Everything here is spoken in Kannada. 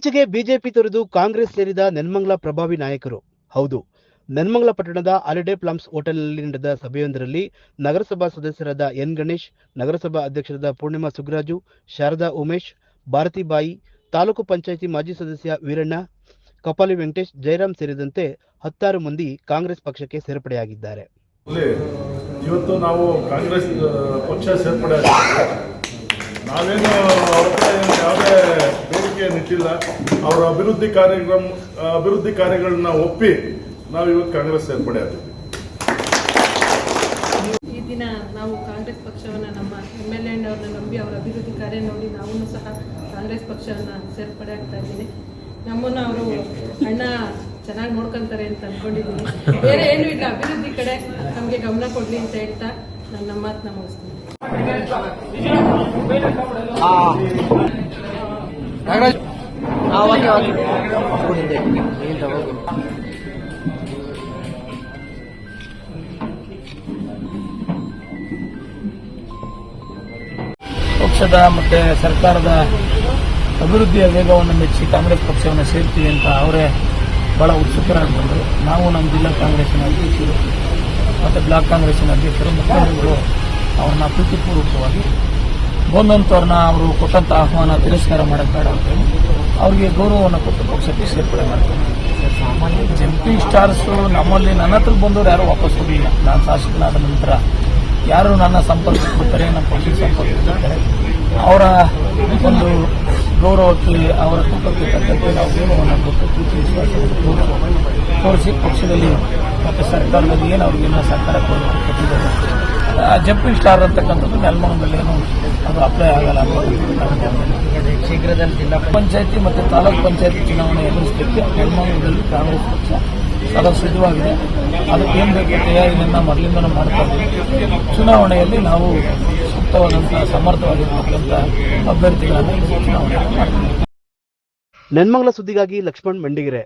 ಇತ್ತೀಚೆಗೆ ಬಿಜೆಪಿ ತೊರೆದು ಕಾಂಗ್ರೆಸ್ ಸೇರಿದ ನೆನ್ಮಂಗ್ಲ ಪ್ರಭಾವಿ ನಾಯಕರು ಹೌದು, ನೆನ್ಮಂಗ್ಲ ಪಟ್ಟಣದ ಹಾಲಿಡೇ ಪ್ಲಾಮ್ಸ್ ಹೋಟೆಲ್ನಲ್ಲಿ ನಡೆದ ಸಭೆಯೊಂದರಲ್ಲಿ ನಗರಸಭಾ ಸದಸ್ಯರಾದ ಎನ್ ಗಣೇಶ್, ನಗರಸಭಾ ಅಧ್ಯಕ್ಷರಾದ ಪೂರ್ಣಿಮಾ ಸುಗ್ರಾಜು, ಶಾರದಾ ಉಮೇಶ್, ಭಾರತಿಬಾಯಿ, ತಾಲೂಕು ಪಂಚಾಯಿತಿ ಮಾಜಿ ಸದಸ್ಯ ವೀರಣ್ಣ, ಕಪಾಲಿ ವೆಂಕಟೇಶ್, ಜಯರಾಮ್ ಸೇರಿದಂತೆ ಹತ್ತಾರು ಮಂದಿ ಕಾಂಗ್ರೆಸ್ ಪಕ್ಷಕ್ಕೆ ಸೇರ್ಪಡೆಯಾಗಿದ್ದಾರೆ ಇವತ್ತು ನಾವು ಕಾಂಗ್ರೆಸ್ ಪಕ್ಷ ಸೇರ್ಪಡೆ. ನಾವೇನು ಯಾವುದೇ ಬೇಡಿಕೆಯನ್ನು ಅವರ ಅಭಿವೃದ್ಧಿ ಕಾರ್ಯಕ್ರಮ ಅಭಿವೃದ್ಧಿ ಕಾರ್ಯಗಳನ್ನ ಒಪ್ಪಿ ನಾವು ಇವತ್ತು ಕಾಂಗ್ರೆಸ್ ಸೇರ್ಪಡೆ ಆಗಿದ್ದೀವಿ ಈ ದಿನ ನಾವು ಕಾಂಗ್ರೆಸ್ ಪಕ್ಷವನ್ನು ನಮ್ಮ ಎಂ ಎಲ್ ಎ ಅವ್ರನ್ನ ನಂಬಿ ಅವರ ಅಭಿವೃದ್ಧಿ ಕಾರ್ಯ ನೋಡಿ ನಾವು ಸಹ ಕಾಂಗ್ರೆಸ್ ಪಕ್ಷವನ್ನು ಸೇರ್ಪಡೆ ಆಗ್ತಾ ಇದ್ದೀನಿ ನಮ್ಮನ್ನು ಅವರು ಅಣ್ಣ ಚೆನ್ನಾಗಿ ನೋಡ್ಕೊಂತಾರೆ ಅಂತ ಅಂದ್ಕೊಂಡಿದ್ದೀನಿ ಬೇರೆ ಏನು ಇಲ್ಲ ಅಭಿವೃದ್ಧಿ ಕಡೆ ನಮಗೆ ಗಮನ ಕೊಡಲಿ ಅಂತ ಹೇಳ್ತಾ ನಾನು ನಮ್ಮ ಮಾತನ್ನ ಮುಗಿಸ್ತೀನಿ ಪಕ್ಷದ ಮತ್ತೆ ಸರ್ಕಾರದ ಅಭಿವೃದ್ಧಿಯ ವೇಗವನ್ನು ಮೆಚ್ಚಿ ಕಾಂಗ್ರೆಸ್ ಪಕ್ಷವನ್ನು ಸೇರ್ತೀವಿ ಅಂತ ಅವರೇ ಬಹಳ ಉತ್ಸುಕರಾಗಿ ಬಂದರು. ನಾವು ನಮ್ಮ ಜಿಲ್ಲಾ ಕಾಂಗ್ರೆಸ್ನ ಅಧ್ಯಕ್ಷರು ಮತ್ತು ಬ್ಲಾಕ್ ಕಾಂಗ್ರೆಸ್ಸಿನ ಅಧ್ಯಕ್ಷರು, ಮುಖಂಡರುಗಳು ಅವ್ರನ್ನ ಪ್ರೀತಿಪೂರ್ವಕವಾಗಿ ಬಂದಂಥವ್ರನ್ನ ಅವರು ಕೊಟ್ಟಂಥ ಆಹ್ವಾನ ತಿರಸ್ಕಾರ ಅಂತೇಳಿ ಅವರಿಗೆ ಗೌರವವನ್ನು ಕೊಟ್ಟು ಪಕ್ಷಕ್ಕೆ ಸೇರ್ಪಡೆ ಮಾಡ್ತಾರೆ. ಜಂಪಿಂಗ್ ಸ್ಟಾರ್ಸು ನಮ್ಮಲ್ಲಿ ನನ್ನ ಹತ್ರ ಬಂದವರು ಯಾರು ವಾಪಸ್ ಹೋಗಲಿಲ್ಲ ನಾನು ಶಾಸಕನಾದ ನಂತರ ಯಾರು ನನ್ನ ಸಂಪರ್ಕಕ್ಕೆ ಕೊಡ್ತಾರೆ ನಮ್ಮ ಪಕ್ಷಕ್ಕೆ ಸಂಪರ್ಕ ಕೊಡ್ತಾರೆ? ಅವರ ಒಂದು ಗೌರವಕ್ಕೆ, ಅವರ ಕುಟುಂಬಕ್ಕೆ ತಕ್ಕಂತೆ ನಾವು ಗೌರವವನ್ನು ಕೊಟ್ಟು ಪ್ರೀತಿ ವಿಶ್ವಾಸವನ್ನು ತೋರಿಸಿ ಪಕ್ಷದಲ್ಲಿ ಮತ್ತು ಸರ್ಕಾರದಲ್ಲಿ ಏನು ಅವ್ರಿಗೆಲ್ಲ ಸರ್ಕಾರ ಕೊಟ್ಟಿದ್ದಾರೆ. ಜಂಪಿಂಗ್ ಸ್ಟಾರ್ ಅಂತಕ್ಕಂಥದ್ದು ನೆಲಮಂಗಲದಲ್ಲಿ ಏನು ಅದು ಅಪ್ಲೈ ಆಗಲ್ಲ ಅಂತ ಶೀಘ್ರದಲ್ಲಿ ಜಿಲ್ಲಾ ಪಂಚಾಯತಿ ಮತ್ತು ತಾಲೂಕು ಪಂಚಾಯತಿ ಚುನಾವಣೆ ಎದುರಿಸಲಿಕ್ಕೆ ನೆಲಮಂಗಲದಲ್ಲಿ ಕಾಂಗ್ರೆಸ್ ಪಕ್ಷ ಸದಾ ಸಿದ್ಧವಾಗಿದೆ. ಅದಕ್ಕೆ ಏನು ಬೇಕು ತಯಾರಿಯನ್ನು ಮೊದಲಿಂದನೂ ಮಾಡ್ತಾ ಇದ್ದೀವಿ. ಚುನಾವಣೆಯಲ್ಲಿ ನಾವು ಸೂಕ್ತವಾದಂತಹ ಸಮರ್ಥವಾಗಿರ್ತಕ್ಕಂಥ ಅಭ್ಯರ್ಥಿಗಳನ್ನು ಚುನಾವಣೆ ಮಾಡ್ತೀವಿ. ನೆನ್ಮಂಗಲ ಸುದ್ದಿಗಾಗಿ ಲಕ್ಷ್ಮಣ್ ಮಂಡಿಗೆರೆ.